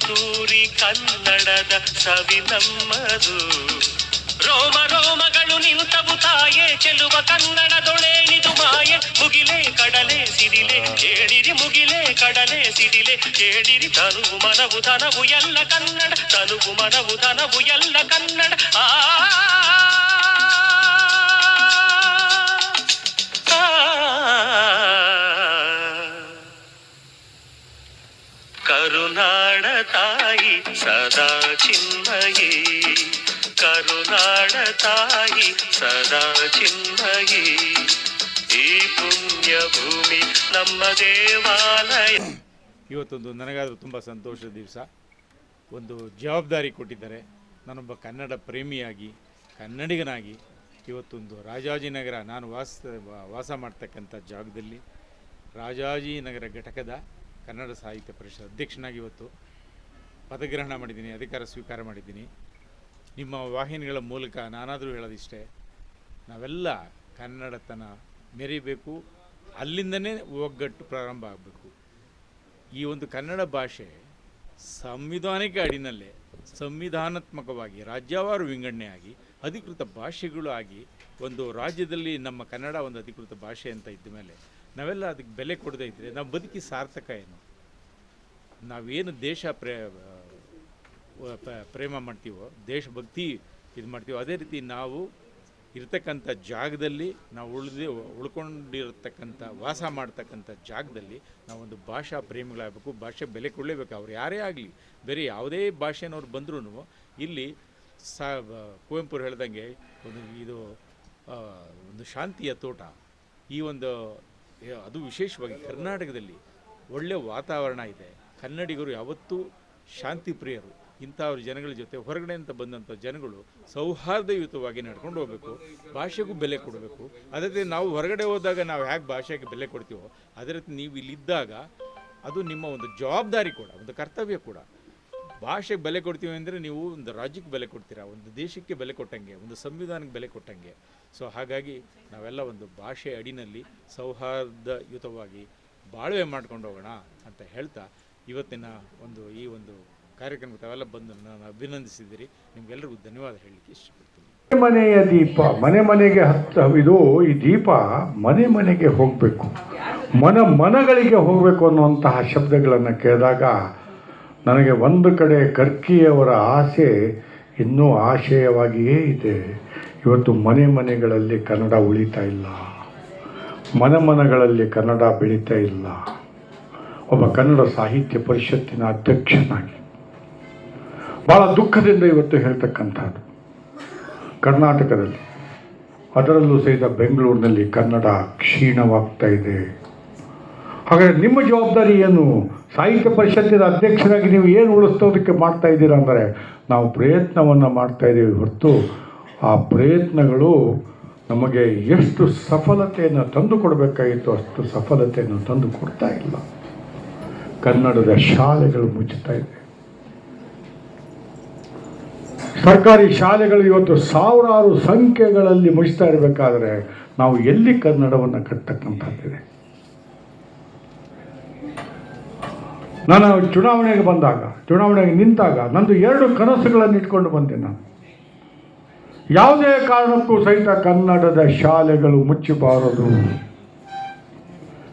ಕಸ್ತೂರಿ ಕನ್ನಡದ ಸವಿ ನಮ್ಮದು ರೋಮ ರೋಮಗಳು ನಿಂತವು ತಾಯೇ ಚೆಲುವ ಕನ್ನಡದೊಳೇನಿದು ಮಾಯೆ ಮುಗಿಲೆ ಕಡಲೆ ಸಿಡಿಲೆ ಕೇಳಿರಿ ಮುಗಿಲೆ ಕಡಲೆ ಸಿಡಿಲೆ ಕೇಳಿರಿ ತನುವು ಮನವು ಧನವು ಎಲ್ಲ ಕನ್ನಡ ತನುವು ಮನವು ಧನವು ಎಲ್ಲ ಕನ್ನಡ ಆ ತಾಯಿ, ಸದಾ ಚಿನ್ಮಯಿ. ಕರುನಾಡ ತಾಯಿ, ಸದಾ ಚಿನ್ಮಯಿ. ಈ ಪುಣ್ಯ ಭೂಮಿ ನಮ್ಮ ದೇವಾಲಯ. ಇವತ್ತೊಂದು ನನಗಾದರೂ ತುಂಬ ಸಂತೋಷದ ದಿವಸ. ಒಂದು ಜವಾಬ್ದಾರಿ ಕೊಟ್ಟಿದ್ದಾರೆ. ನಾನೊಬ್ಬ ಕನ್ನಡ ಪ್ರೇಮಿಯಾಗಿ, ಕನ್ನಡಿಗನಾಗಿ ಇವತ್ತೊಂದು ರಾಜಾಜಿನಗರ ನಾನು ವಾಸ ವಾಸ ಮಾಡ್ತಕ್ಕಂಥ ಜಾಗದಲ್ಲಿ ರಾಜಾಜಿನಗರ ಘಟಕದ ಕನ್ನಡ ಸಾಹಿತ್ಯ ಪರಿಷತ್ ಅಧ್ಯಕ್ಷನಾಗಿ ಇವತ್ತು ಪದಗ್ರಹಣ ಮಾಡಿದ್ದೀನಿ, ಅಧಿಕಾರ ಸ್ವೀಕಾರ ಮಾಡಿದ್ದೀನಿ. ನಿಮ್ಮ ವಾಹಿನಿಗಳ ಮೂಲಕ ನಾನಾದರೂ ಹೇಳೋದಿಷ್ಟೇ, ನಾವೆಲ್ಲ ಕನ್ನಡತನ ಮೆರಿಬೇಕು, ಅಲ್ಲಿಂದನೇ ಒಗ್ಗಟ್ಟು ಪ್ರಾರಂಭ ಆಗಬೇಕು. ಈ ಒಂದು ಕನ್ನಡ ಭಾಷೆ ಸಂವಿಧಾನಿಕ ಅಡಿನಲ್ಲೇ, ಸಂವಿಧಾನಾತ್ಮಕವಾಗಿ, ರಾಜ್ಯವಾರು ವಿಂಗಡಣೆಯಾಗಿ, ಅಧಿಕೃತ ಭಾಷೆಗಳು ಆಗಿ ಒಂದು ರಾಜ್ಯದಲ್ಲಿ ನಮ್ಮ ಕನ್ನಡ ಒಂದು ಅಧಿಕೃತ ಭಾಷೆ ಅಂತ ಇದ್ದ ಮೇಲೆ ನಾವೆಲ್ಲ ಅದಕ್ಕೆ ಬೆಲೆ ಕೊಡದೇ ಇದ್ದರೆ ನಾವು ಬದುಕಿ ಸಾರ್ಥಕ ಏನು? ನಾವೇನು ದೇಶ ಪ್ರೇ ಪ್ರೇಮ ಮಾಡ್ತೀವೋ, ದೇಶಭಕ್ತಿ ಇದು ಮಾಡ್ತೀವೋ, ಅದೇ ರೀತಿ ನಾವು ಇರ್ತಕ್ಕಂಥ ಜಾಗದಲ್ಲಿ ನಾವು ಉಳಿದು, ಉಳ್ಕೊಂಡಿರತಕ್ಕಂಥ, ವಾಸ ಮಾಡ್ತಕ್ಕಂಥ ಜಾಗದಲ್ಲಿ ನಾವೊಂದು ಭಾಷಾ ಪ್ರೇಮಿಗಳಾಗಬೇಕು, ಭಾಷೆ ಬೆಲೆ ಕೊಡಲೇಬೇಕು. ಅವ್ರು ಯಾರೇ ಆಗಲಿ, ಬೇರೆ ಯಾವುದೇ ಭಾಷೆನವ್ರು ಬಂದ್ರೂ ಇಲ್ಲಿ ಸಾ ಕುವೆಂಪುರು ಕುವೆಂಪು ಹೇಳ್ದಂಗೆ ಒಂದು ಇದು ಒಂದು ಶಾಂತಿಯ ತೋಟ. ಈ ಒಂದು ಅದು ವಿಶೇಷವಾಗಿ ಕರ್ನಾಟಕದಲ್ಲಿ ಒಳ್ಳೆಯ ವಾತಾವರಣ ಇದೆ. ಕನ್ನಡಿಗರು ಯಾವತ್ತೂ ಶಾಂತಿ ಪ್ರಿಯರು ಇಂಥವ್ರ ಜನಗಳ ಜೊತೆ ಹೊರಗಡೆ ಅಂತ ಬಂದಂಥ ಜನಗಳು ಸೌಹಾರ್ದಯುತವಾಗಿ ನಡ್ಕೊಂಡು ಹೋಗಬೇಕು, ಭಾಷೆಗೂ ಬೆಲೆ ಕೊಡಬೇಕು. ಅದೇ ನಾವು ಹೊರಗಡೆ ಹೋದಾಗ ನಾವು ಹೇಗೆ ಭಾಷೆಗೆ ಬೆಲೆ ಕೊಡ್ತೀವೋ ಅದೇ ರೀತಿ ನೀವು ಇಲ್ಲಿದ್ದಾಗ ಅದು ನಿಮ್ಮ ಒಂದು ಜವಾಬ್ದಾರಿ ಕೂಡ, ಒಂದು ಕರ್ತವ್ಯ ಕೂಡ. ಭಾಷೆಗೆ ಬೆಲೆ ಕೊಡ್ತೀವಿ ಅಂದರೆ ನೀವು ಒಂದು ರಾಜ್ಯಕ್ಕೆ ಬೆಲೆ ಕೊಡ್ತೀರಾ, ಒಂದು ದೇಶಕ್ಕೆ ಬೆಲೆ ಕೊಟ್ಟಂಗೆ, ಒಂದು ಸಂವಿಧಾನಕ್ಕೆ ಬೆಲೆ ಕೊಟ್ಟಂಗೆ. ಸೊ ಹಾಗಾಗಿ ನಾವೆಲ್ಲ ಒಂದು ಭಾಷೆ ಅಡಿನಲ್ಲಿ ಸೌಹಾರ್ದಯುತವಾಗಿ ಬಾಳ್ವೆ ಮಾಡ್ಕೊಂಡು ಹೋಗೋಣ ಅಂತ ಹೇಳ್ತಾ ಇವತ್ತಿನ ಒಂದು ಈ ಒಂದು ಕಾರ್ಯಕ್ರಮಕ್ಕೆ ತಾವೆಲ್ಲ ಬಂದು ನಾನು ಅಭಿನಂದಿಸಿದ್ದೀರಿ. ನಿಮಗೆಲ್ಲರಿಗೂ ಧನ್ಯವಾದ ಹೇಳಲಿಕ್ಕೆ ಇಷ್ಟಪಡ್ತೀನಿ. ಮನೆಯ ದೀಪ, ಮನೆ ಮನೆಗೆ ಹತ್ತ ಇದು ಈ ದೀಪ ಮನೆ ಮನೆಗೆ ಹೋಗಬೇಕು. ಮನ ಮನಗಳಿಗೆ ಹೋಗಬೇಕು ಅನ್ನುವಂತಹ ಶಬ್ದಗಳನ್ನು ಕೇಳಿದಾಗ ನನಗೆ ಒಂದು ಕಡೆ ಕರ್ಕಿಯವರ ಆಸೆ ಇನ್ನೂ ಆಶಯವಾಗಿಯೇ ಇದೆ. ಇವತ್ತು ಮನೆ ಮನೆಗಳಲ್ಲಿ ಕನ್ನಡ ಉಳಿತಾ ಇಲ್ಲ. ಮನ ಮನಗಳಲ್ಲಿ ಕನ್ನಡ ಬೆಳೀತಾ ಇಲ್ಲ. ಒಬ್ಬ ಕನ್ನಡ ಸಾಹಿತ್ಯ ಪರಿಷತ್ತಿನ ಅಧ್ಯಕ್ಷನಾಗಿ. ಭಾಳ ದುಃಖದಿಂದ ಇವತ್ತು ಹೇಳ್ತಕ್ಕಂಥದ್ದು. ಕರ್ನಾಟಕದಲ್ಲಿ, ಅದರಲ್ಲೂ ಸಹಿತ ಬೆಂಗಳೂರಿನಲ್ಲಿ ಕನ್ನಡ ಕ್ಷೀಣವಾಗ್ತಾ ಇದೆ. ಹಾಗಾದರೆ ನಿಮ್ಮ ಜವಾಬ್ದಾರಿ ಏನು? ಸಾಹಿತ್ಯ ಪರಿಷತ್ತಿನ ಅಧ್ಯಕ್ಷರಾಗಿ ನೀವು ಏನು ಉಳಿಸ್ತೋದಕ್ಕೆ ಮಾಡ್ತಾ ಇದ್ದೀರಾ ಅಂದರೆ, ನಾವು ಪ್ರಯತ್ನವನ್ನು ಮಾಡ್ತಾ ಇದ್ದೀವಿ ಹೊರತು ಆ ಪ್ರಯತ್ನಗಳು ನಮಗೆ ಎಷ್ಟು ಸಫಲತೆಯನ್ನು ತಂದು ಕೊಡಬೇಕಾಗಿತ್ತು ಅಷ್ಟು ಸಫಲತೆಯನ್ನು ತಂದು ಕೊಡ್ತಾ ಇಲ್ಲ. ಕನ್ನಡದ ಶಾಲೆಗಳು ಮುಚ್ಚುತ್ತಾ ಇದೆ. ಸರ್ಕಾರಿ ಶಾಲೆಗಳು ಇವತ್ತು ಸಾವಿರಾರು ಸಂಖ್ಯೆಗಳಲ್ಲಿ ಮುಗಿಸ್ತಾ ಇರಬೇಕಾದ್ರೆ ನಾವು ಎಲ್ಲಿ ಕನ್ನಡವನ್ನು ಕಟ್ಟತಕ್ಕಂಥದ್ದಿದೆ ನಾನು ಚುನಾವಣೆಗೆ ಬಂದಾಗ, ಚುನಾವಣೆಗೆ ನಿಂತಾಗ ನಂದು ಎರಡು ಕನಸುಗಳನ್ನು ಇಟ್ಕೊಂಡು ಬಂದೆ ನಾನು. ಯಾವುದೇ ಕಾರಣಕ್ಕೂ ಸಹಿತ ಕನ್ನಡದ ಶಾಲೆಗಳು ಮುಚ್ಚಬಾರದು.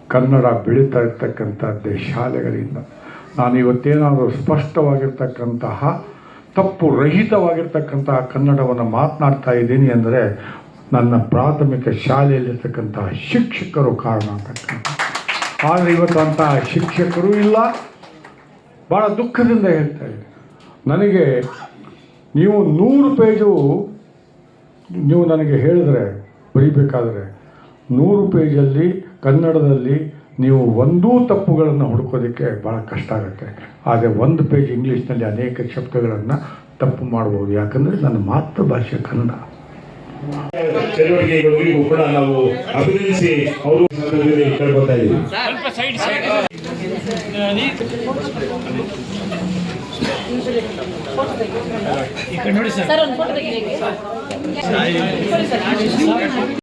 ಕನ್ನಡ ಬೆಳೀತಾ ಇರ್ತಕ್ಕಂಥದ್ದೇ ಶಾಲೆಗಳಿಂದ. ನಾನು ಇವತ್ತೇನಾದರೂ ಸ್ಪಷ್ಟವಾಗಿರ್ತಕ್ಕಂತಹ ತಪ್ಪು ರಹಿತವಾಗಿರ್ತಕ್ಕಂತಹ ಕನ್ನಡವನ್ನು ಮಾತನಾಡ್ತಾ ಇದ್ದೀನಿ ಅಂದರೆ ನನ್ನ ಪ್ರಾಥಮಿಕ ಶಾಲೆಯಲ್ಲಿರ್ತಕ್ಕಂತಹ ಶಿಕ್ಷಕರು ಕಾರಣ ಅಂತಕ್ಕಂಥ ಆದರೆ ಇವತ್ತು ಅಂತಹ ಶಿಕ್ಷಕರು ಇಲ್ಲ. ಭಾಳ ದುಃಖದಿಂದ ಹೇಳ್ತಾ ಇದ್ದೀನಿ. ನನಗೆ ನೀವು ನೂರು ಪೇಜು ನೀವು ನನಗೆ ಹೇಳಿದರೆ ಬರೀಬೇಕಾದರೆ ನೂರು ಪೇಜಲ್ಲಿ ಕನ್ನಡದಲ್ಲಿ ನೀವು ಒಂದೂ ತಪ್ಪುಗಳನ್ನು ಹುಡುಕೋದಕ್ಕೆ ಭಾಳ ಕಷ್ಟ ಆಗುತ್ತೆ. ಆದರೆ ಒಂದು ಪೇಜ್ ಇಂಗ್ಲೀಷ್ನಲ್ಲಿ ಅನೇಕ ಶಬ್ದಗಳನ್ನು ತಪ್ಪು ಮಾಡ್ಬೋದು. ಯಾಕಂದರೆ ನನ್ನ ಮಾತೃಭಾಷೆ ಕನ್ನಡ. ಚಟುವಟಿಕೆಗಳಿಗೂ ಕೂಡ ನಾವು ಅಭಿನಂದಿಸಿ ಅವರು ಕೇಳ್ಕೊತಾ ಇದ್ದೀವಿ. ಸರ್. ಒಂದು ಫೋಟೋ ತೆಗಿರಿ.